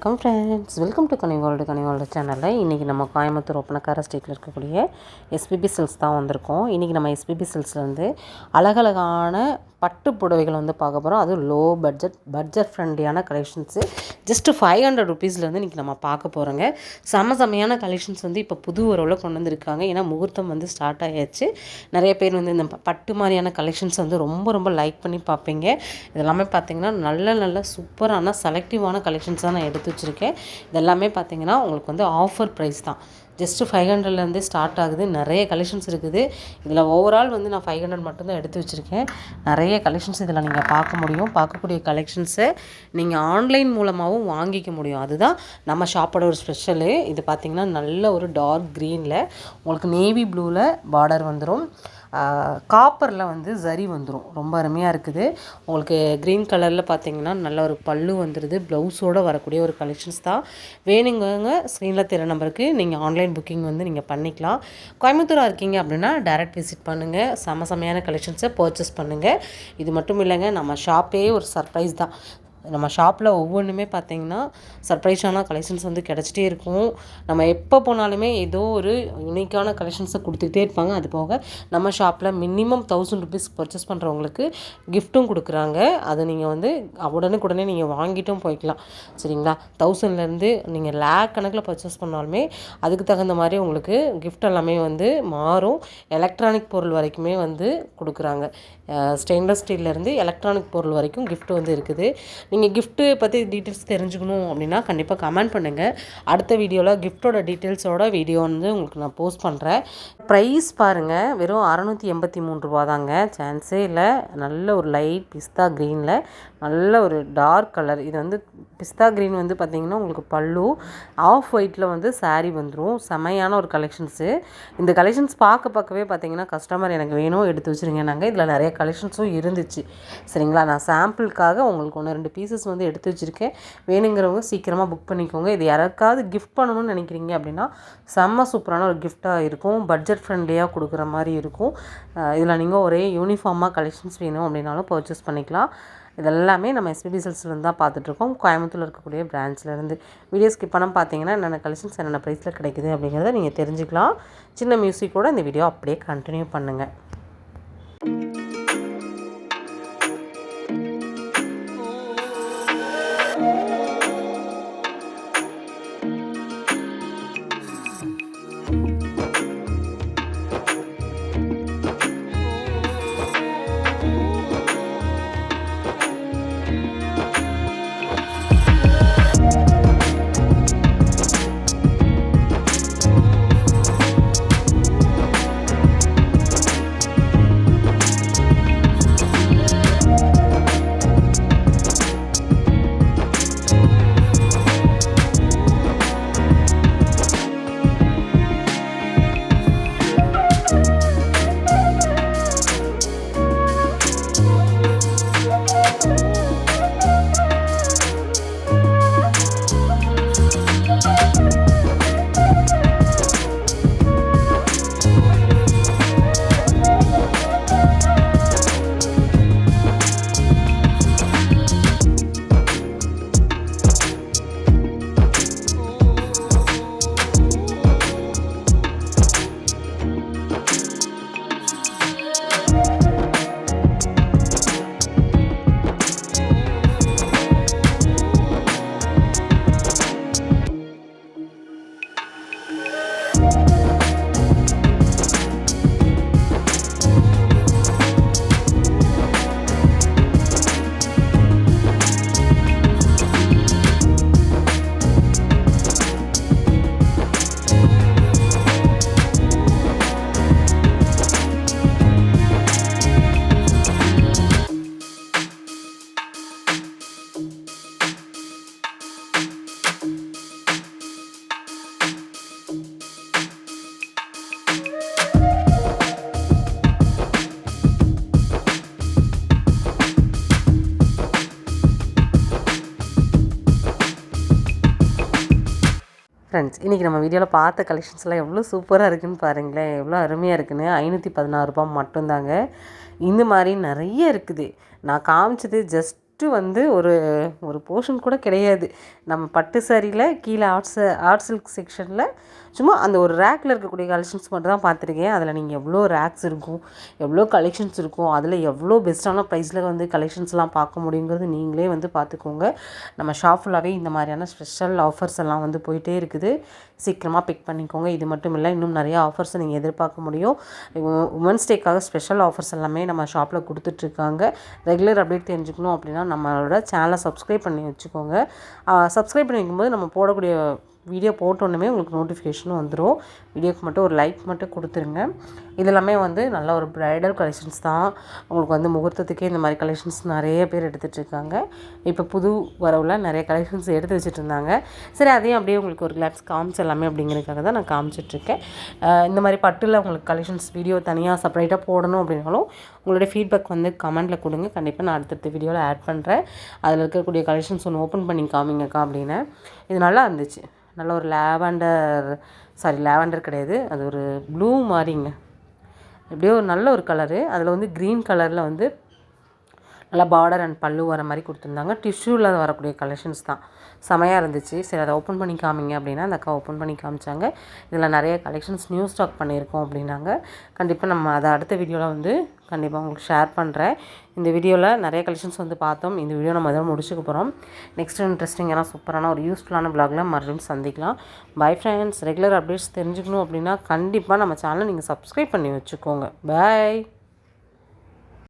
வணக்கம் friends welcome to Kani world Kani world சேனலில் இன்றைக்கி நம்ம கோயம்புத்தூர் ஒப்பனக்கார ஸ்ட்ரீட்டில் இருக்கக்கூடிய எஸ்பிபி சில்ஸ் தான் வந்திருக்கோம். இன்றைக்கி நம்ம எஸ்பிபி சில்ஸில் வந்து அழகழகான பட்டு புடவைகள் வந்து பார்க்க போகிறோம் அதுவும் லோ பட்ஜெட் பட்ஜெட் ஃப்ரெண்ட்லியான கலெக்ஷன்ஸு ஜஸ்ட்டு ஃபைவ் ஹண்ட்ரட் ருபீஸ்லேருந்து இன்றைக்கி நம்ம பார்க்க போகிறோங்க செம செமையான கலெக்ஷன்ஸ் வந்து இப்போ புது உறவில் கொண்டு வந்திருக்காங்க. ஏன்னா முகூர்த்தம் வந்து ஸ்டார்ட் ஆயாச்சு. நிறைய பேர் வந்து இந்த ப- பட்டு மாதிரியான கலெக்ஷன்ஸ் வந்து ரொம்ப ரொம்ப லைக் பண்ணி பார்ப்பீங்க. இதெல்லாமே பார்த்தீங்கன்னா நல்ல நல்ல சூப்பரான செலக்டிவான கலெக்ஷன்ஸ் தான் நான் எடுத்து வச்சுருக்கேன். இதெல்லாமே பார்த்தீங்கன்னா உங்களுக்கு வந்து ஆஃபர் ப்ரைஸ் தான். ஜஸ்ட்டு ஃபைவ் ஹண்ட்ரட்லேருந்தே ஸ்டார்ட் ஆகுது. நிறைய கலெக்ஷன்ஸ் இருக்குது. இதில் ஓவரால் வந்து நான் ஃபைவ் ஹண்ட்ரட் மட்டும்தான் எடுத்து வச்சுருக்கேன். நிறைய கலெக்ஷன்ஸ் இதில் நீங்கள் பார்க்க முடியும். பார்க்கக்கூடிய கலெக்ஷன்ஸை நீங்கள் ஆன்லைன் மூலமாகவும் வாங்கிக்க முடியும். அதுதான் நம்ம ஷாப்போட ஒரு ஸ்பெஷலு இது பார்த்திங்கன்னா நல்ல ஒரு டார்க் க்ரீனில் உங்களுக்கு நேவி ப்ளூவில் பார்டர் வந்துடும் காப்பரில் வந்து ஜரி வந்துடும் ரொம்ப அருமையாக இருக்குது. உங்களுக்கு க்ரீன் கலரில் பார்த்தீங்கன்னா நல்ல ஒரு பல்லு வந்துடுது ப்ளவுஸோடு வரக்கூடிய ஒரு கலெக்ஷன்ஸ் தான். வேணுங்க ஸ்க்ரீனில் தெரிய நம்பருக்கு நீங்கள் ஆன்லைன் புக்கிங் வந்து நீங்கள் பண்ணிக்கலாம். கோயம்புத்தூராக இருக்கீங்க அப்படின்னா டேரெக்ட் விசிட் பண்ணுங்கள் செம செமையான கலெக்ஷன்ஸை பர்ச்சேஸ் பண்ணுங்கள் இது மட்டும் இல்லைங்க நம்ம ஷாப்பே ஒரு சர்ப்ரைஸ் தான். நம்ம ஷாப்பில் ஒவ்வொன்றுமே பார்த்திங்கன்னா சர்ப்ரைஸான கலெக்ஷன்ஸ் வந்து கிடச்சிட்டே இருக்கும். நம்ம எப்போ போனாலுமே ஏதோ ஒரு யூனிக்கான கலெக்ஷன்ஸை கொடுத்துக்கிட்டே இருப்பாங்க. அது போக நம்ம ஷாப்பில் மினிமம் தௌசண்ட் ருபீஸ் பர்ச்சேஸ் பண்ணுறவங்களுக்கு கிஃப்ட்டும் கொடுக்குறாங்க. அதை நீங்கள் வந்து உடனுக்குடனே நீங்கள் வாங்கிட்டும் போய்க்கலாம். சரிங்களா? தௌசண்ட்லேருந்து நீங்கள் லேக் கணக்கில் பர்ச்சேஸ் பண்ணாலுமே அதுக்கு தகுந்த மாதிரி உங்களுக்கு கிஃப்ட் எல்லாமே வந்து மாறும். எலக்ட்ரானிக் பொருள் வரைக்குமே வந்து கொடுக்குறாங்க. ஸ்டெயின்லெஸ் ஸ்டீல்லேருந்து எலக்ட்ரானிக் பொருள் வரைக்கும் கிஃப்ட் வந்து இருக்குது. நீங்கள் கிஃப்ட்டு பற்றி டீட்டெயில்ஸ் தெரிஞ்சுக்கணும் அப்படின்னா கண்டிப்பாக கமெண்ட் பண்ணுங்கள் அடுத்த வீடியோவில் கிஃப்ட்டோட டீட்டெயில்ஸோட வீடியோ வந்து உங்களுக்கு நான் போஸ்ட் பண்ணுறேன் ப்ரைஸ் பாருங்கள் வெறும் அறநூற்றி எண்பத்தி மூணு ரூபா தாங்க சான்ஸே இல்லை. நல்ல ஒரு லைட் பிஸ்தா க்ரீனில் நல்ல ஒரு டார்க் கலர் இது வந்து பிஸ்தா க்ரீன் வந்து பார்த்திங்கன்னா உங்களுக்கு பல்லு ஆஃப் ஒயிட்டில் வந்து சாரீ வந்துடும் செமையான ஒரு கலெக்ஷன்ஸு இந்த கலெக்ஷன்ஸ் பார்க்க பார்க்கவே பார்த்தீங்கன்னா கஸ்டமர் எனக்கு வேணும் எடுத்து வச்சுருங்க நாங்கள் இதில் நிறைய கலெக்ஷன்ஸும் இருந்துச்சு. சரிங்களா? நான் சாம்பிளுக்காக உங்களுக்கு ஒன்று ரெண்டு பீசஸ் வந்து எடுத்து வச்சுருக்கேன். வேணுங்கிறவங்க சீக்கிரமாக புக் பண்ணிக்கோங்க. இது யாருக்காவது கிஃப்ட் பண்ணணும்னு நினைக்கிறீங்க அப்படின்னா செம்ம சூப்பரான ஒரு கிஃப்டாக இருக்கும். பட்ஜெட் ஃப்ரெண்ட்லியாக கொடுக்குற மாதிரி இருக்கும். இதில் நீங்கள் ஒரே யூனிஃபார்மாக கலெக்ஷன்ஸ் வேணும் அப்படின்னாலும் பர்ச்சேஸ் பண்ணிக்கலாம். இதெல்லாமே நம்ம எஸ்பிபி செல்ஸ்லேருந்து தான் பார்த்துட்ருக்கோம் கோயம்புத்தூரில் இருக்கக்கூடிய பிரான்ச்லேருந்து வீடியோ ஸ்கிப் பண்ணால் பார்த்தீங்கன்னா என்னென்ன கலெக்ஷன்ஸ் என்னென்ன ப்ரைஸில் கிடைக்குது அப்படிங்கிறத நீங்கள் தெரிஞ்சுக்கலாம். சின்ன மியூசிக்கோட இந்த வீடியோ அப்படியே கண்டினியூ பண்ணுங்கள் ஃப்ரெண்ட்ஸ் இன்றைக்கி நம்ம வீடியோவில் பார்த்த கலெக்ஷன்ஸ்லாம் எவ்வளோ சூப்பராக இருக்குன்னு பாருங்களேன். எவ்வளோ அருமையாக இருக்குன்னு. ஐநூற்றி பதினாறு ரூபாய் மட்டும்தாங்க. இந்த மாதிரி நிறைய இருக்குது. நான் காமிச்சது ஜஸ்ட் ஜஸ்ட்டு வந்து ஒரு ஒரு போர்ஷன் கூட கிடையாது. நம்ம பட்டு சாரியில் கீழே ஆர்ட்ஸ் ஆர்ட் சில்க் செக்ஷனில் சும்மா அந்த ஒரு ரேக்கில் இருக்கக்கூடிய கலெக்ஷன்ஸ் மட்டும் தான் பார்த்துருக்கேன். அதில் நீங்கள் எவ்வளோ ரேக்ஸ் இருக்கும் எவ்வளோ கலெக்ஷன்ஸ் இருக்கும் அதில் எவ்வளோ பெஸ்ட்டான ப்ரைஸில் வந்து கலெக்ஷன்ஸ்லாம் பார்க்க முடியுங்கிறது நீங்களே வந்து பார்த்துக்கோங்க. நம்ம ஷாப் ஃபுல்லாகவே இந்த மாதிரியான ஸ்பெஷல் ஆஃபர்ஸ் எல்லாம் வந்து போயிட்டே இருக்குது. சீக்கிரமாக பிக் பண்ணிக்கோங்க. இது மட்டும் இல்லை இன்னும் நிறைய ஆஃபர்ஸ் நீங்கள் எதிர்பார்க்க முடியும். உமன்ஸ் டேக்காக ஸ்பெஷல் ஆஃபர்ஸ் எல்லாமே நம்ம ஷாப்பில் கொடுத்துட்ருக்காங்க. ரெகுலர் அப்டேட் தெரிஞ்சுக்கணும் அப்படின்னா நம்மளோட சேனலை சப்ஸ்கிரைப் பண்ணி வச்சுக்கோங்க. சப்ஸ்கிரைப் பண்ணி வைக்கும்போது நம்ம போடக்கூடிய வீடியோ போட்டோன்னே உங்களுக்கு நோட்டிஃபிகேஷனும் வந்துடும் வீடியோக்கு மட்டும் ஒரு லைக் மட்டும் கொடுத்துருங்க. இதெல்லாமே வந்து நல்ல ஒரு ப்ரைடல் கலெக்ஷன்ஸ் தான். உங்களுக்கு வந்து முகூர்த்தத்துக்கே இந்த மாதிரி கலெக்ஷன்ஸ் நிறைய பேர் எடுத்துகிட்டு இருக்காங்க. இப்போ புது வரவில் நிறைய கலெக்ஷன்ஸ் எடுத்து வச்சுட்டு இருந்தாங்க. சரி அதையும் அப்படியே உங்களுக்கு ஒரு கிளாப்ஸ் காமிச்சு எல்லாமே அப்படிங்கிறதுக்காக தான் நான் காமிச்சிட்ருக்கேன் இந்த மாதிரி பட்டில் உங்களுக்கு கலெக்ஷன்ஸ் வீடியோ தனியாக செப்பரேட்டாக போடணும் அப்படின்னாலும் உங்களுடைய ஃபீட்பேக் வந்து கமெண்ட்டில் கொடுங்க. கண்டிப்பாக நான் அடுத்தடுத்த வீடியோவில் ஆட் பண்ணுறேன் அதில் இருக்கக்கூடிய கலெக்ஷன்ஸ் ஒன்று ஓப்பன் பண்ணி காமிங்கக்கா அப்படின்னு. இது நல்லா இருந்துச்சு. நல்ல ஒரு லேவண்டர் சாரி லேவண்டர் கிடையாது. அது ஒரு ப்ளூ மாதிரிங்க. எப்படியோ ஒரு நல்ல ஒரு கலரு அதில் வந்து க்ரீன் கலரில் வந்து நல்லா பார்டர் அண்ட் பல்லு வர மாதிரி கொடுத்துருந்தாங்க. டிஷ்யூவில் வரக்கூடிய கலெக்ஷன்ஸ் தான். செமையாக இருந்துச்சு. சரி அதை ஓப்பன் பண்ணி காமிங்க அப்படின்னா அந்த அக்கா ஓப்பன் பண்ணி காமிச்சாங்க. இதில் நிறைய கலெக்ஷன்ஸ் நியூ ஸ்டாக் பண்ணியிருக்கோம் அப்படின்னாங்க. கண்டிப்பாக நம்ம அதை அடுத்த வீடியோவில் வந்து கண்டிப்பாக உங்களுக்கு ஷேர் பண்ணுறேன் இந்த வீடியோவில் நிறைய கலெக்ஷன்ஸ் வந்து பார்த்தோம். இந்த வீடியோ நம்ம அதை முடிச்சுக்க போகிறோம் நெக்ஸ்ட் இன்ட்ரெஸ்டிங்கான சூப்பரான ஒரு யூஸ்ஃபுல்லான பிளாகில் மறுபடியும் சந்திக்கலாம். பை ஃப்ரெண்ட்ஸ் ரெகுலர் அப்டேட்ஸ் தெரிஞ்சுக்கணும் அப்படின்னா கண்டிப்பாக நம்ம சேனலை நீங்கள் சப்ஸ்கிரைப் பண்ணி வச்சுக்கோங்க. பாய்